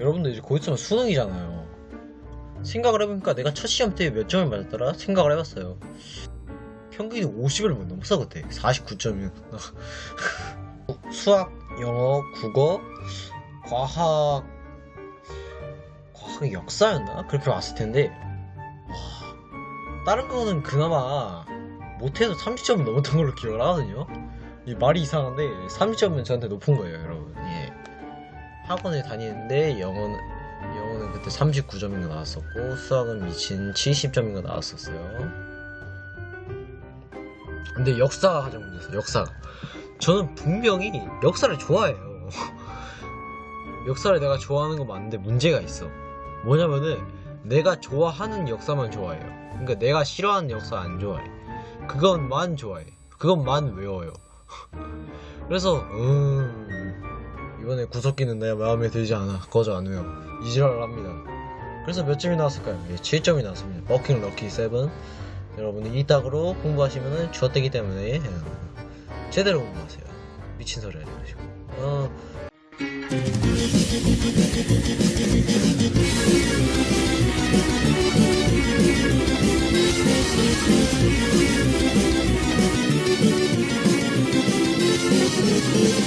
여러분들 이제 곧 있으면 수능이잖아요. 생각을 해보니까 내가 첫 시험 때 몇 점을 맞았더라? 생각을 해봤어요. 평균이 50을 못 넘었어 그때 49점이었나 수학, 영어, 국어, 과학 과학 역사였나? 그렇게 왔을 텐데 와, 다른 거는 그나마 못해도 30점은 넘었던 걸로 기억을 하거든요 이 말이 이상한데 30점은 저한테 높은 거예요 여러분 예. 학원에 다니는데 영어는 영어는 그때 39점인가 나왔었고 수학은 미친 70점인가 나왔었어요. 근데 역사가 가장 문제였어요 역사가 저는 분명히 역사를 좋아해요. 역사를 내가 좋아하는 건 맞는데 문제가 있어. 뭐냐면은 내가 좋아하는 역사만 좋아해요. 그러니까 내가 싫어하는 역사 안 좋아해. 그것만 좋아해. 그것만 외워요. 그래서 음 구석기는 내 마음에 들지 않아. 거저 안 외워 이지랄을 합니다. 그래서 몇 점이 나왔을까요? 예, 7점이 나왔습니다. 버킹 럭키 7 여러분이 이 딱으로 공부하시면은 주어되기 때문에 어, 제대로 공부하세요. 미친 소리 하지 마시고. 어,